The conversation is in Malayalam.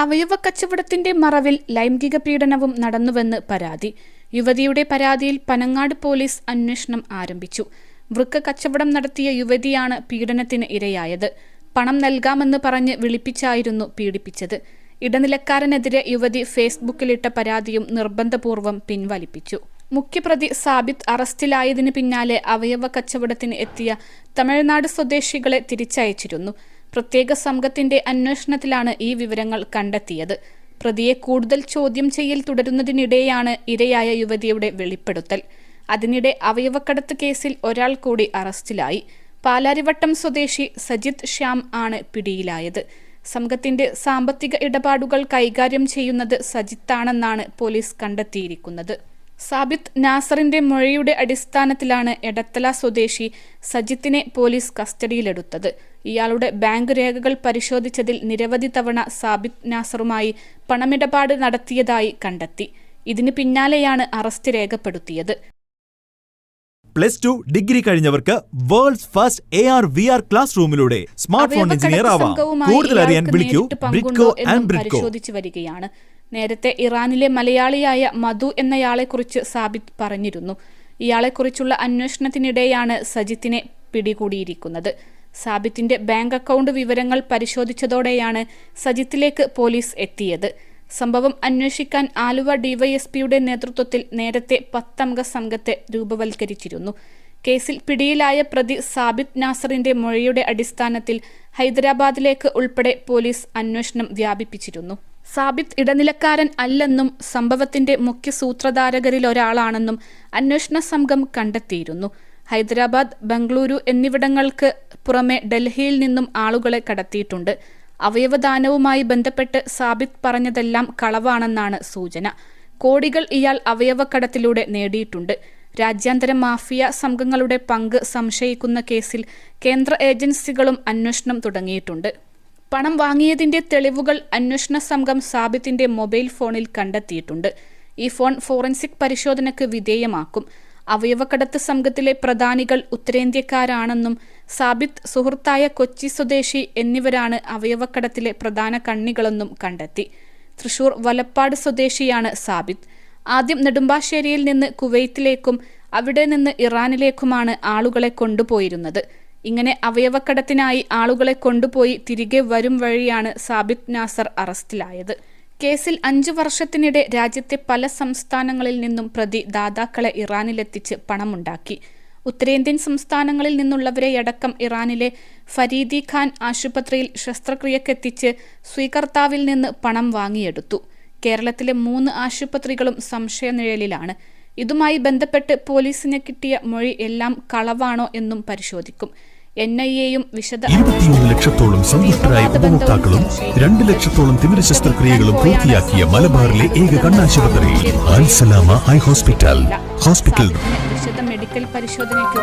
അവയവ കച്ചവടത്തിന്റെ മറവിൽ ലൈംഗിക പീഡനവും നടന്നുവെന്ന് പരാതി. യുവതിയുടെ പരാതിയിൽ പനങ്ങാട് പോലീസ് അന്വേഷണം ആരംഭിച്ചു. വൃക്ക കച്ചവടം നടത്തിയ യുവതിയാണ് പീഡനത്തിന് ഇരയായത്. പണം നൽകാമെന്ന് പറഞ്ഞ് വിളിപ്പിച്ചായിരുന്നു പീഡിപ്പിച്ചത്. ഇടനിലക്കാരനെതിരെ യുവതി ഫേസ്ബുക്കിലിട്ട പരാതിയും നിർബന്ധപൂർവം പിൻവലിപ്പിച്ചു. മുഖ്യപ്രതി സാബിത്ത് അറസ്റ്റിലായതിനു പിന്നാലെ അവയവ കച്ചവടത്തിന് എത്തിയ തമിഴ്നാട് സ്വദേശികളെ തിരിച്ചയച്ചിരുന്നു. പ്രത്യേക സംഘത്തിന്റെ അന്വേഷണത്തിലാണ് ഈ വിവരങ്ങൾ കണ്ടെത്തിയത്. പ്രതിയെ കൂടുതൽ ചോദ്യം ചെയ്യൽ തുടരുന്നതിനിടെയാണ് ഇരയായ യുവതിയുടെ വെളിപ്പെടുത്തൽ. അതിനിടെ അവയവക്കടത്ത് കേസിൽ ഒരാൾ കൂടി അറസ്റ്റിലായി. പാലാരിവട്ടം സ്വദേശി സജിത് ശ്യാം ആണ് പിടിയിലായത്. സംഘത്തിന്റെ സാമ്പത്തിക ഇടപാടുകൾ കൈകാര്യം ചെയ്യുന്നത് സജിത്താണെന്നാണ് പോലീസ് കണ്ടെത്തിയിരിക്കുന്നത്. സാബിത്ത് നാസറിന്റെ മൊഴിയുടെ അടിസ്ഥാനത്തിലാണ് എടത്തല സ്വദേശി സജിത്തിനെ പോലീസ് കസ്റ്റഡിയിലെടുത്തത്. ഇയാളുടെ ബാങ്ക് രേഖകൾ പരിശോധിച്ചതിൽ നിരവധി തവണ സാബിത്ത് നാസറുമായി പണമിടപാട് നടത്തിയതായി കണ്ടെത്തി. ഇതിന് പിന്നാലെയാണ് അറസ്റ്റ് രേഖപ്പെടുത്തിയത്. Plus two degree കഴിഞ്ഞവർക്ക് worlds first A R V R class റൂമിലൂടെ smart phone engineer ആവാം. കൂടുതൽ അറിയാൻ വിളിക്കൂ. ബ്രിഡ്കോ ആൻഡ് ബ്രിഡ്കോ പരിശോധിച്ചു വരികയാണ്. നേരത്തെ ഇറാനിലെ മലയാളിയായ മധു എന്നയാളെക്കുറിച്ച് സാബിത് പറഞ്ഞിരുന്നു. ഇയാളെക്കുറിച്ചുള്ള അന്വേഷണത്തിനിടെയാണ് സജിത്തിനെ പിടികൂടിയിരിക്കുന്നത്. സാബിത്തിന്റെ ബാങ്ക് അക്കൗണ്ട് വിവരങ്ങൾ പരിശോധിച്ചതോടെയാണ് സജിത്തിലേക്ക് പോലീസ് എത്തിയത്. സംഭവം അന്വേഷിക്കാൻ ആലുവ ഡിവൈഎസ്പിയുടെ നേതൃത്വത്തിൽ നേരത്തെ പത്തംഗ സംഘത്തെ രൂപവൽക്കരിച്ചിരുന്നു. കേസിൽ പിടിയിലായ പ്രതി സാബിത് നാസറിന്റെ മൊഴിയുടെ അടിസ്ഥാനത്തിൽ ഹൈദരാബാദിലേക്ക് ഉൾപ്പെടെ പോലീസ് അന്വേഷണം വ്യാപിപ്പിച്ചിരുന്നു. സാബിത്ത് ഇടനിലക്കാരൻ അല്ലെന്നും സംഭവത്തിന്റെ മുഖ്യ സൂത്രധാരകരിലൊരാളാണെന്നും അന്വേഷണ സംഘം കണ്ടെത്തിയിരുന്നു. ഹൈദരാബാദ് ബംഗളൂരു എന്നിവിടങ്ങൾക്ക് പുറമെ ഡൽഹിയിൽ നിന്നും ആളുകളെ കടത്തിയിട്ടുണ്ട്. അവയവദാനവുമായി ബന്ധപ്പെട്ട് സാബിത്ത് പറഞ്ഞതെല്ലാം കളവാണെന്നാണ് സൂചന. കോടികൾ ഇയാൾ അവയവക്കടത്തിലൂടെ നേടിയിട്ടുണ്ട്. രാജ്യാന്തര മാഫിയ സംഘങ്ങളുടെ പങ്ക് സംശയിക്കുന്ന കേസിൽ കേന്ദ്ര ഏജൻസികളും അന്വേഷണം തുടങ്ങിയിട്ടുണ്ട്. പണം വാങ്ങിയതിന്റെ തെളിവുകൾ അന്വേഷണ സംഘം സാബിത്തിന്റെ മൊബൈൽ ഫോണിൽ കണ്ടെത്തിയിട്ടുണ്ട്. ഈ ഫോൺ ഫോറൻസിക് പരിശോധനയ്ക്ക് വിധേയമാക്കും. അവയവക്കടത്ത് സംഘത്തിലെ പ്രധാനികൾ ഉത്തരേന്ത്യക്കാരാണെന്നും സാബിത്ത് സുഹൃത്തായ കൊച്ചി സ്വദേശി എന്നിവരാണ് അവയവക്കടത്തിലെ പ്രധാന കണ്ണികളെന്നും കണ്ടെത്തി. തൃശൂർ വലപ്പാട് സ്വദേശിയാണ് സാബിത്ത്. ആദ്യം നെടുമ്പാശ്ശേരിയിൽ നിന്ന് കുവൈത്തിലേക്കും അവിടെ നിന്ന് ഇറാനിലേക്കുമാണ് ആളുകളെ കൊണ്ടുപോയിരുന്നത്. ഇങ്ങനെ അവയവക്കടത്തിനായി ആളുകളെ കൊണ്ടുപോയി തിരികെ വരും വഴിയാണ് സാബിത് നാസർ അറസ്റ്റിലായത്. കേസിൽ അഞ്ചു വർഷത്തിനിടെ രാജ്യത്തെ പല സംസ്ഥാനങ്ങളിൽ നിന്നും പ്രതി ദാതാക്കളെ ഇറാനിലെത്തിച്ച് പണമുണ്ടാക്കി. ഉത്തരേന്ത്യൻ സംസ്ഥാനങ്ങളിൽ നിന്നുള്ളവരെയടക്കം ഇറാനിലെ ഫരീദി ഖാൻ ആശുപത്രിയിൽ ശസ്ത്രക്രിയക്കെത്തിച്ച് സ്വീകർത്താവിൽ നിന്ന് പണം വാങ്ങിയെടുത്തു. കേരളത്തിലെ മൂന്ന് ആശുപത്രികളും സംശയനിഴലിലാണ്. ഇതുമായി ബന്ധപ്പെട്ട് പോലീസിന് കിട്ടിയ മൊഴി എല്ലാം കളവാണോ എന്നും പരിശോധിക്കും. എൻ ഐ എയും വിശദ ലക്ഷത്തോളം സന്തുഷ്ടരായ ഉപഭോക്താക്കളും രണ്ട് ലക്ഷത്തോളം തിമിര ശസ്ത്രക്രിയകളും പൂർത്തിയാക്കിയ മലബാറിലെ ഏക കണ്ണാശുപത്രി ഹോസ്പിറ്റൽ. ഹോസ്പിറ്റൽ വിശദ മെഡിക്കൽ പരിശോധനയ്ക്ക്